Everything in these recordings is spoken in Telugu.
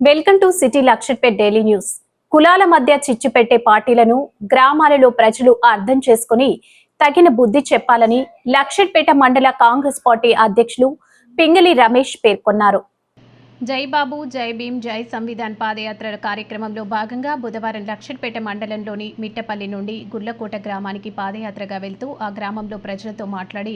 Welcome to city Lakshettipet daily news. కులాల మధ్య చిచ్చు పెట్టే పార్టీలను గ్రామాలలో ప్రజలు అర్థం చేసుకుని తగిన బుద్ధి చెప్పాలని లక్షట్పేట మండల కాంగ్రెస్ పార్టీ అధ్యక్షులు పింగళి రమేష్ పేర్కొన్నారు. జై బాబు జై భీమ్ జై సంవిధాన్ పాదయాత్ర కార్యక్రమంలో భాగంగా బుధవారం లక్షట్పేట మండలంలోని మిట్టపల్లి నుండి గుర్లకోట గ్రామానికి పాదయాత్రగా వెళ్తూ ఆ గ్రామంలో ప్రజలతో మాట్లాడి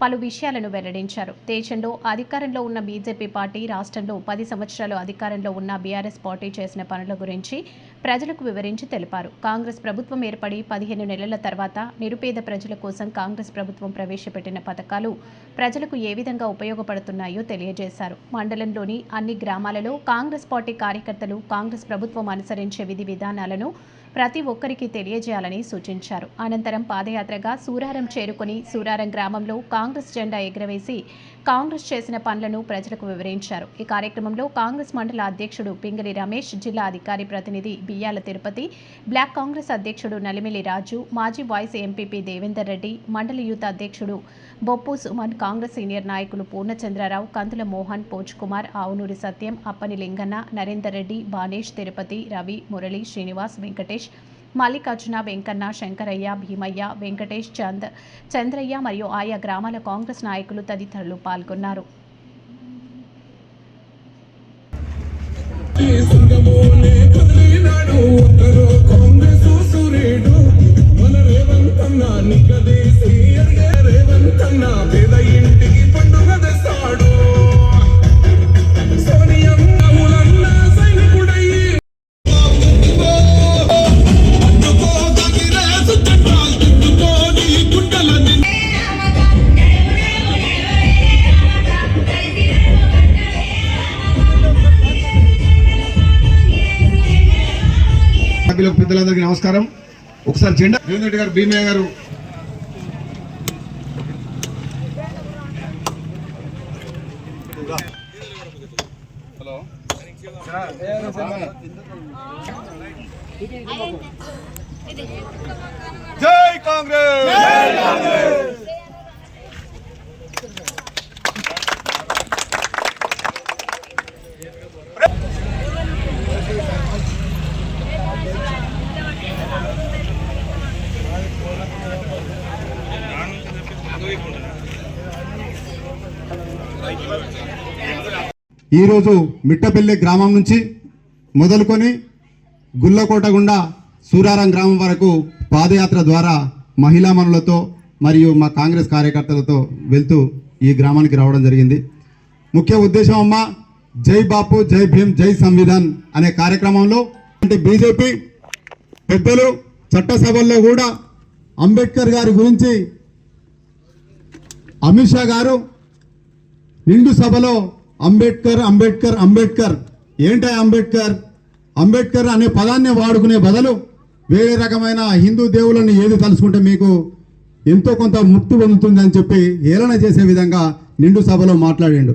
పలు విషయాలను వెల్లడించారు. దేశంలో అధికారంలో ఉన్న బీజేపీ పార్టీ రాష్ట్రంలో పది సంవత్సరాలు అధికారంలో ఉన్న బీఆర్ఎస్ పార్టీ చేసిన పనుల గురించి ప్రజలకు వివరించి తెలిపారు. కాంగ్రెస్ ప్రభుత్వం ఏర్పడి పదిహేను నెలల తర్వాత నిరుపేద ప్రజల కోసం కాంగ్రెస్ ప్రభుత్వం ప్రవేశపెట్టిన పథకాలు ప్రజలకు ఏ విధంగా ఉపయోగపడుతున్నాయో తెలియజేశారు. మండలంలోని అన్ని గ్రామాలలో కాంగ్రెస్ పార్టీ కార్యకర్తలు కాంగ్రెస్ ప్రభుత్వం అనుసరించే విధి విధానాలను ప్రతి ఒక్కరికి తెలియజేయాలని సూచించారు. అనంతరం పాదయాత్రగా సూరారం చేరుకుని సూరారం గ్రామంలో కాంగ్రెస్ జెండా ఎగురవేసి కాంగ్రెస్ చేసిన పనులను ప్రజలకు వివరించారు. ఈ కార్యక్రమంలో కాంగ్రెస్ మండల అధ్యక్షుడు పింగలి రమేష్ జిల్లా అధికారి ప్రతినిధి బియ్యాల తిరుపతి బ్లాక్ కాంగ్రెస్ అధ్యక్షుడు నలిమిలి రాజు మాజీ వాయిస్ ఎంపీపీ దేవేందర్ రెడ్డి మండల యూత్ అధ్యక్షుడు బొప్పు సుమన్ కాంగ్రెస్ సీనియర్ నాయకులు పూర్ణచంద్రరావు కందుల మోహన్ పోచ్ కుమార్ ఆవునూరి సత్యం అప్పని లింగన్న నరేందర్ రెడ్డి బానేష్ తిరుపతి రవి మురళి శ్రీనివాస్ వెంకటేష్ మల్లికార్జున వెంకన్న శంకరయ్య భీమయ్య వెంకటేష్ చంద్ చంద్రయ్య మరియు ఆయా గ్రామాల కాంగ్రెస్ నాయకులు తదితరులు పాల్గొన్నారు. కాంగ్రెస్ సభ్యులకు పెద్దలందరికీ నమస్కారం. ఒకసారి జెండా రేవంత్ రెడ్డి గారు భీమయ్య గారు. జై కాంగ్రెస్! ఈరోజు మిట్టపల్లె గ్రామం నుంచి మొదలుకొని గుల్లకోట గుండా సూరారం గ్రామం వరకు పాదయాత్ర ద్వారా మహిళా మనులతో మరియు మా కాంగ్రెస్ కార్యకర్తలతో వెళ్తూ ఈ గ్రామానికి రావడం జరిగింది. ముఖ్య ఉద్దేశం అమ్మ జై బాపు జై భీమ్ జై సంవిధాన్ అనే కార్యక్రమంలో అంటే బీజేపీ పెద్దలు చట్టసభల్లో కూడా అంబేద్కర్ గారి గురించి అమిత్ షా గారు నిండు సభలో అంబేద్కర్ అంబేద్కర్ అంబేద్కర్. ఏంటి అంబేద్కర్? అంబేద్కర్ అనే పదాన్ని వాడుకునే బదులు వేరే రకమైన హిందూ దేవులను ఏది తలుచుకుంటే మీకు ఎంతో కొంత ముక్తి పొందుతుంది అని చెప్పి ఏలన చేసే విధంగా నిండు సభలో మాట్లాడిండు.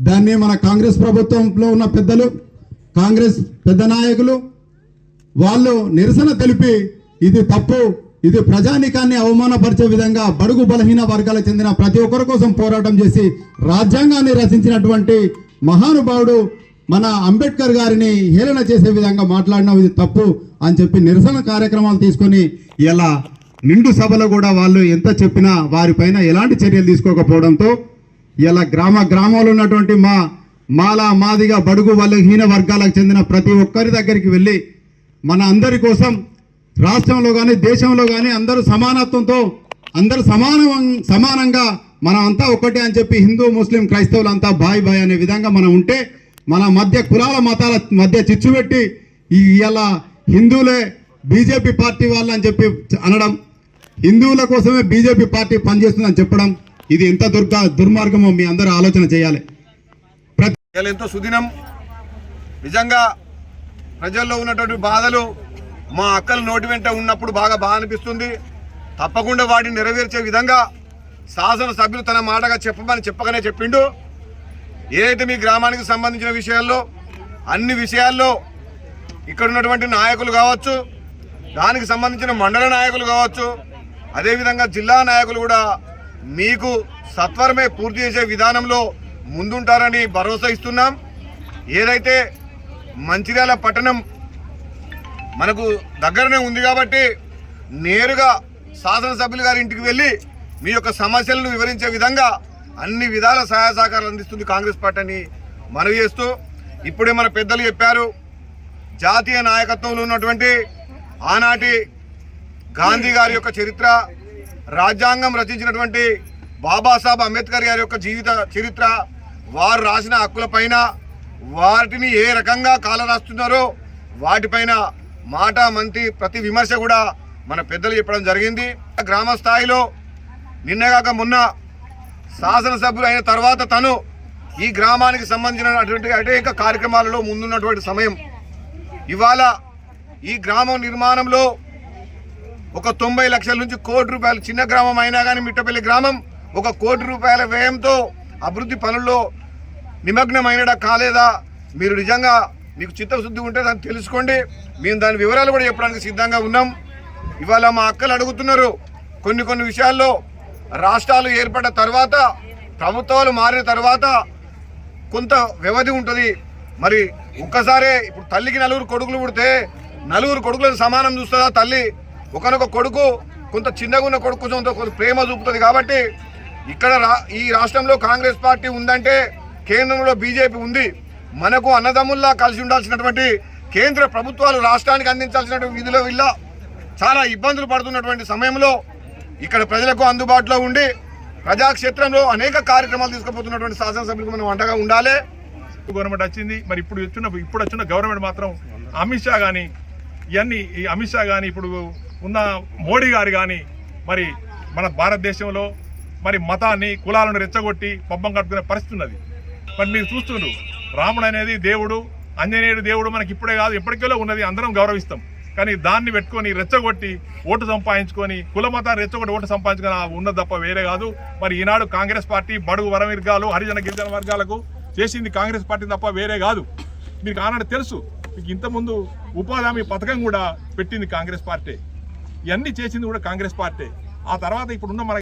దాన్ని మన కాంగ్రెస్ ప్రభుత్వంలో ఉన్న పెద్దలు కాంగ్రెస్ పెద్ద నాయకులు వాళ్ళు నిరసన తెలిపి ఇది తప్పు ఇది ప్రజానికాన్ని అవమానపరిచే విధంగా బడుగు బలహీన వర్గాలకు చెందిన ప్రతి ఒక్కరి కోసం పోరాటం చేసి రాజ్యాంగాన్ని రచించినటువంటి మహానుభావుడు మన అంబేద్కర్ గారిని హేళన చేసే విధంగా మాట్లాడిన ఇది తప్పు అని చెప్పి నిరసన కార్యక్రమాలు తీసుకొని ఇలా నిండు సభలో కూడా వాళ్ళు ఎంత చెప్పినా వారిపైన ఎలాంటి చర్యలు తీసుకోకపోవడంతో ఇలా గ్రామ గ్రామంలో ఉన్నటువంటి మా మాల మాదిగా బడుగు బలహీన వర్గాలకు చెందిన ప్రతి ఒక్కరి దగ్గరికి వెళ్ళి మన అందరి కోసం రాష్ట్రంలో కానీ దేశంలో కానీ అందరూ సమానత్వంతో అందరూ సమాన సమానంగా మనం అంతా ఒకటే అని చెప్పి హిందూ ముస్లిం క్రైస్తవులు అంతా బాయ్ బాయ్ అనే విధంగా మనం ఉంటే మన మధ్య కులాల మతాల మధ్య చిచ్చు పెట్టి ఇలా హిందువులే బీజేపీ పార్టీ వాళ్ళు అని చెప్పి అనడం హిందువుల కోసమే బీజేపీ పార్టీ పనిచేస్తుందని చెప్పడం ఇది ఎంత దుర్గా దుర్మార్గమో మీ అందరూ ఆలోచన చేయాలి. ప్రతి ఎంతో సుదినం. నిజంగా ప్రజల్లో ఉన్నటువంటి బాధలు మా అక్కలు నోటి వెంట ఉన్నప్పుడు బాగా బాగా అనిపిస్తుంది. తప్పకుండా వాటిని నెరవేర్చే విధంగా శాసనసభ్యులు తన మాటగా చెప్పమని చెప్పగానే చెప్పిండు. ఏదైతే మీ గ్రామానికి సంబంధించిన విషయాల్లో అన్ని విషయాల్లో ఇక్కడ ఉన్నటువంటి నాయకులు కావచ్చు దానికి సంబంధించిన మండల నాయకులు కావచ్చు అదేవిధంగా జిల్లా నాయకులు కూడా మీకు సత్వరమే పూర్తి చేసే విధానంలో ముందుంటారని భరోసా ఇస్తున్నాం. ఏదైతే మంచిర్యాల పట్టణం మనకు దగ్గరనే ఉంది కాబట్టి నేరుగా శాసనసభ్యులు గారి ఇంటికి వెళ్ళి మీ యొక్క సమస్యలను వివరించే విధంగా అన్ని విధాల సహాయ సహకారాలు అందిస్తుంది కాంగ్రెస్ పార్టీ అని మనవి చేస్తూ ఇప్పుడే మన పెద్దలు చెప్పారు. జాతీయ నాయకత్వంలో ఉన్నటువంటి ఆనాటి గాంధీ గారి యొక్క చరిత్ర రాజ్యాంగం రచించినటువంటి బాబాసాహెబ్ అంబేద్కర్ గారి యొక్క జీవిత చరిత్ర వారు రాసిన హక్కులపైన వాటిని ఏ రకంగా కాలరాస్తున్నారో వాటిపైన మాట మంతి ప్రతి విమర్శ కూడా మన పెద్దలు చెప్పడం జరిగింది. గ్రామ స్థాయిలో నిన్నగాక మొన్న శాసనసభ్యులు అయిన తర్వాత తను ఈ గ్రామానికి సంబంధించినటువంటి అనేక కార్యక్రమాలలో ముందున్నటువంటి సమయం. ఇవాళ ఈ గ్రామం నిర్మాణంలో ఒక తొంభై లక్షల నుంచి కోటి రూపాయలు చిన్న గ్రామం అయినా కానీ మిట్టపల్లి గ్రామం ఒక కోటి రూపాయల వ్యయంతో అభివృద్ధి పనుల్లో నిమగ్నమైనడా కాలేదా? మీరు నిజంగా మీకు చిత్తశుద్ధి ఉంటే దాన్ని తెలుసుకోండి. మేము దాని వివరాలు కూడా చెప్పడానికి సిద్ధంగా ఉన్నాం. ఇవాళ మా అక్కలు అడుగుతున్నారు కొన్ని కొన్ని విషయాల్లో రాష్ట్రాలు ఏర్పడిన తర్వాత ప్రభుత్వాలు మారిన తర్వాత కొంత వ్యవధి ఉంటుంది. మరి ఒక్కసారే ఇప్పుడు తల్లికి నలుగురు కొడుకులు పుడితే నలుగురు కొడుకులను సమానం చూస్తుందా తల్లి? ఒకనొక కొడుకు కొంత చిన్నగా ఉన్న కొడుకు కొంచెం కొంత ప్రేమ చూపుతుంది కాబట్టి ఇక్కడ రా ఈ రాష్ట్రంలో కాంగ్రెస్ పార్టీ ఉందంటే కేంద్రంలో బీజేపీ ఉంది. మనకు అన్నదమ్ముల్లా కలిసి ఉండాల్సినటువంటి కేంద్ర ప్రభుత్వాలు రాష్ట్రానికి అందించాల్సినటువంటి విధుల విల్ల చాలా ఇబ్బందులు పడుతున్నటువంటి సమయంలో ఇక్కడ ప్రజలకు అందుబాటులో ఉండి ప్రజాక్షేత్రంలో అనేక కార్యక్రమాలు తీసుకుపోతున్నటువంటి శాసనసభ్యులకు మనం అండగా ఉండాలి. గవర్నమెంట్ వచ్చింది. మరి ఇప్పుడు వచ్చిన ఇప్పుడు వచ్చిన గవర్నమెంట్ మాత్రం అమిత్ షా కానీ ఇవన్నీ ఈ అమిత్ షా కానీ ఇప్పుడు ఉన్న మోడీ గారు కానీ మరి మన భారతదేశంలో మరి మతాన్ని కులాలను రెచ్చగొట్టి పబ్బం కట్టుకునే పరిస్థితి ఉన్నది. మరి మీరు చూస్తున్నారు రాముడు అనేది దేవుడు ఆంజనేయుడు దేవుడు మనకి ఇప్పుడే కాదు ఎప్పటికెలో ఉన్నది అందరం గౌరవిస్తాం. కానీ దాన్ని పెట్టుకొని రెచ్చగొట్టి ఓటు సంపాదించుకొని కులమతాన్ని రెచ్చగొట్టి ఓటు సంపాదించుకొని ఆ ఉన్నది తప్ప వేరే కాదు. మరి ఈనాడు కాంగ్రెస్ పార్టీ బడుగు వరవర్గాలు హరిజన గిరిజన వర్గాలకు చేసింది కాంగ్రెస్ పార్టీ తప్ప వేరే కాదు. మీకు ఆనాడు తెలుసు మీకు ఇంతకుముందు ఉపాధి హామీ పథకం కూడా పెట్టింది కాంగ్రెస్ పార్టీ. ఇవన్నీ చేసింది కూడా కాంగ్రెస్ పార్టీ. ఆ తర్వాత ఇప్పుడున్న మన